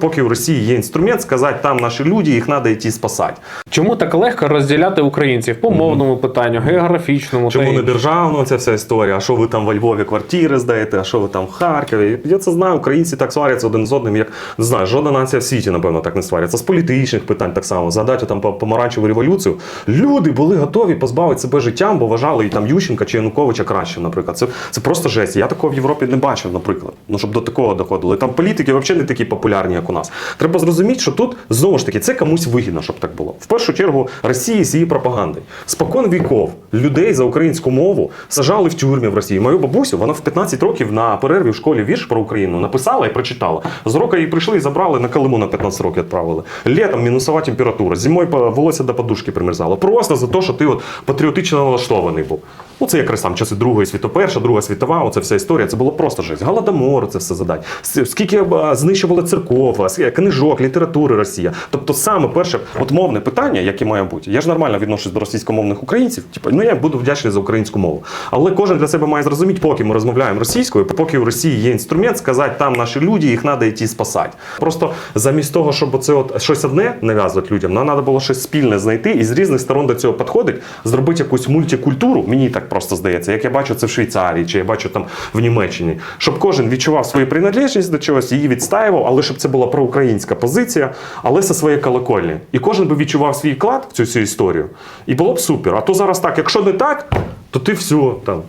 Поки у Росії є інструмент сказати, там наші люди, їх треба йти спасати. Чому так легко розділяти українців по мовному питанню, географічному Чому та не державно ця вся історія? А що ви там во Львові квартири здаєте? А що ви там в Харкові? Я це знаю, українці так сваряться один з одним, як не знаю, жодна нація в світі, напевно, так не сваряться. З політичних питань так само. Згадайте там по- помаранчеву революцію. Люди були готові позбавити себе життям, бо вважали і там Ющенка чи Януковича кращим, наприклад. Це, це просто жесть. Я такого в Європі не бачив, наприклад. Ну щоб до такого доходило. І там політики взагалі не такі популярні, як у нас. Треба зрозуміти, що тут знову ж таки це комусь вигідно, щоб так було. В першу чергу Росії з її пропагандою. Спокон віков людей за українську мову сажали в тюрмі в Росії. Мою бабусю, вона в 15 років на перерві в школі вірш про Україну написала і прочитала. З року її прийшли і забрали на Калиму на 15 років відправили. Літом мінусова температура, зимою волосся до подушки примерзало. Просто за те, що ти от патріотично налаштований був. Ну, це якраз там часи Другої світу, перша, Друга світова, оце вся історія. Це було просто жесть. Голодомор, це все задать. Скільки е, знищували церков, а книжок, літератури Росія. Тобто, саме перше, от мовне питання, яке має бути. Я ж нормально відношусь до російськомовних українців. Типу, ну я буду вдячний за українську мову. Але кожен для себе має зрозуміти, поки ми розмовляємо російською, поки в Росії є інструмент сказати, там наші люди, їх треба йти спасати. Просто замість того, щоб оце от щось одне нав'язувати людям, нам треба було щось спільне знайти і з різних сторон до цього підходить, зробити якусь мультикультуру. Мені так просто здається, як я бачу це в Швейцарії, чи я бачу там в Німеччині, щоб кожен відчував свою приналежність до чогось, її відстаював, але щоб це була проукраїнська позиція, але зі своєї колокольні. І кожен би відчував свій вклад в цю всю історію. І було б супер. А то зараз так, якщо не так, то ти все там.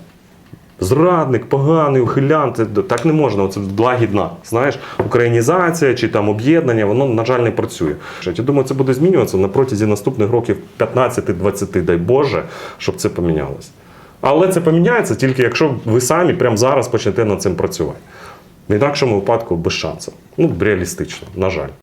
Зрадник, поганий, ухилян, це так не можна. Це лагідна. Знаєш, українізація чи там об'єднання, воно, на жаль, не працює. Я думаю, це буде змінюватися на протязі наступних років 15-20, дай Боже, щоб це помінялося. Але це поміняється тільки якщо ви самі прямо зараз почнете над цим працювати. В інакшому випадку без шансів. Ну, реалістично, на жаль.